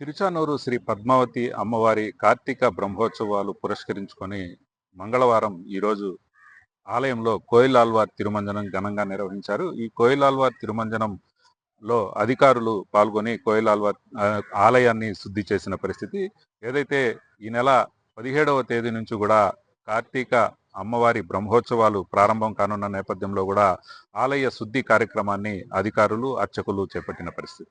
తిరుచానూరు శ్రీ పద్మావతి అమ్మవారి కార్తీక బ్రహ్మోత్సవాలు పురస్కరించుకొని మంగళవారం ఈరోజు ఆలయంలో కోయిలాల్వార్ తిరుమంజనం ఘనంగా నిర్వహించారు. ఈ కోయిలాల్వార్ తిరుమంజనంలో అధికారులు పాల్గొని కోయిలాల్వార్ ఆలయాన్ని శుద్ధి చేసిన పరిస్థితి. ఏదైతే ఈ నెల పదిహేడవ తేదీ నుంచి కూడా కార్తీక అమ్మవారి బ్రహ్మోత్సవాలు ప్రారంభం కానున్న నేపథ్యంలో కూడా ఆలయ శుద్ధి కార్యక్రమాన్ని అధికారులు అర్చకులు చేపట్టిన పరిస్థితి.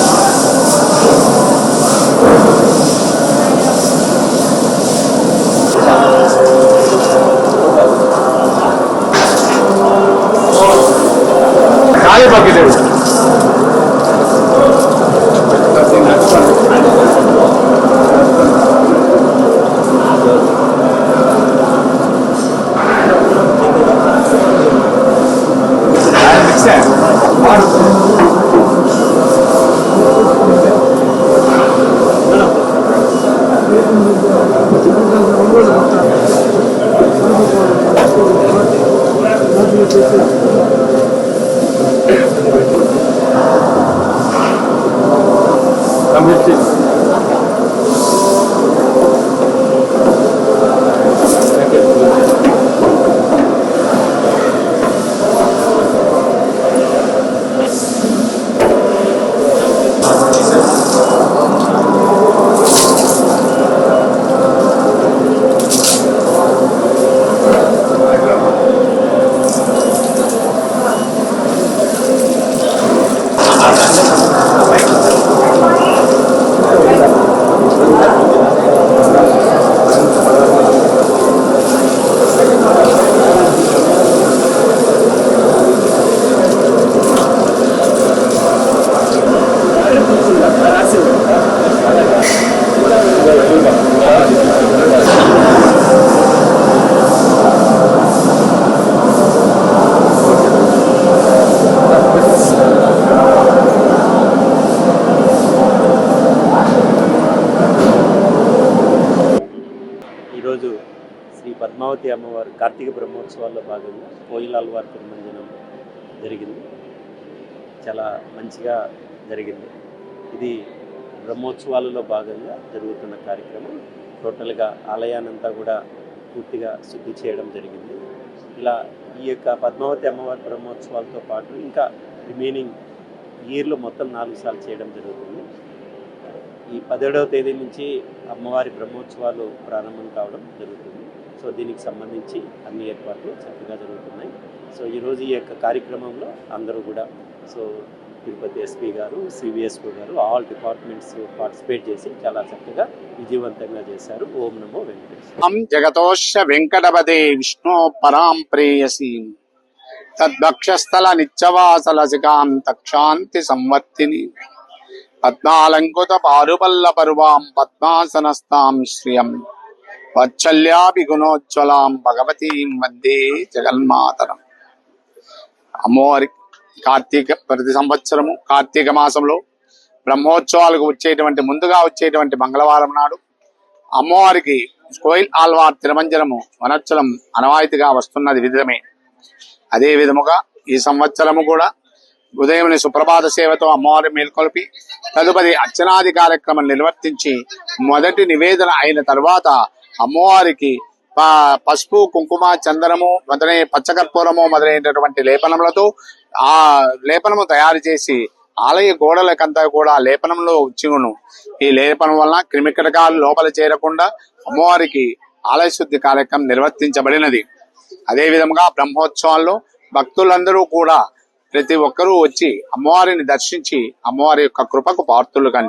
ఈరోజు పద్మావతి అమ్మవారు కార్తీక బ్రహ్మోత్సవాల్లో భాగంగా కోయిలాల్వారి తిరుమంజనం జరిగింది. చాలా మంచిగా జరిగింది. ఇది బ్రహ్మోత్సవాలలో భాగంగా జరుగుతున్న కార్యక్రమం. టోటల్గా ఆలయానంతా కూడా పూర్తిగా శుద్ధి చేయడం జరిగింది. ఇలా ఈ యొక్క పద్మావతి అమ్మవారి బ్రహ్మోత్సవాలతో పాటు ఇంకా రిమైనింగ్ ఇయర్లో మొత్తం నాలుగు సార్లు చేయడం జరుగుతుంది. ఈ పదిహేడవ తేదీ నుంచి అమ్మవారి బ్రహ్మోత్సవాలు ప్రారంభం కావడం జరుగుతుంది. సో దీనికి సంబంధించి అన్ని ఏర్పాట్లు చక్కగా జరుగుతున్నాయి. సో ఈరోజు ఈ యొక్క కార్యక్రమంలో అందరూ కూడా సో తిరుపతి ఎస్పీ గారు సివిఎస్పీ గారు ఆల్ డిపార్ట్మెంట్స్ పార్టిసిపేట్ చేసి చాలా చక్కగా విజయవంతంగా చేశారు. ఓం నమో వెంకటేశ్వర జగతోష వెంకటపదే విష్ణు పరాం ప్రేయసి. తద్భక్షస్థల నిత్యవాసలసికాం తక్షాంతి సంవర్తిని. పద్మాలంకుత పారుపల్ల పరువాం పద్మాసనస్తాం శ్రియం. వత్సల్యాపి గుణోజ్వలాం భగవతీం వందే జగన్మాతరం అమ్మవారి కార్తీక ప్రతి సంవత్సరము కార్తీక మాసంలో బ్రహ్మోత్సవాలకు వచ్చేటువంటి ముందుగా వచ్చేటువంటి మంగళవారం నాడు అమ్మవారికి కోయిల్ ఆల్వార్ తిరుమంజనము వనచ్చలం అనవాయితీగా వస్తున్నది విధమే అదే విధముగా ఈ సంవత్సరము కూడా ఉదయం సుప్రభాత సేవతో అమ్మవారి మేల్కొల్పి తదుపరి అర్చనాది కార్యక్రమం నిర్వర్తించి మొదటి నివేదన అయిన తర్వాత అమ్మవారికి పసుపు కుంకుమ చందనము మొదలై పచ్చకర్పూరము మొదలైనటువంటి లేపనములతో ఆ లేపనము తయారు చేసి ఆలయ గోడలకంతా కూడా లేపనంలో ఉచ్చిగును ఈ లేపనం వలన క్రిమికటకాలు లోపల చేరకుండా అమ్మవారికి ఆలయ శుద్ధి కార్యక్రమం నిర్వర్తించబడినది. అదే విధముగా బ్రహ్మోత్సవాల్లో భక్తులందరూ కూడా ప్రతి ఒక్కరూ వచ్చి అమ్మవారిని దర్శించి అమ్మవారి యొక్క కృపకు పార్తులు కండి.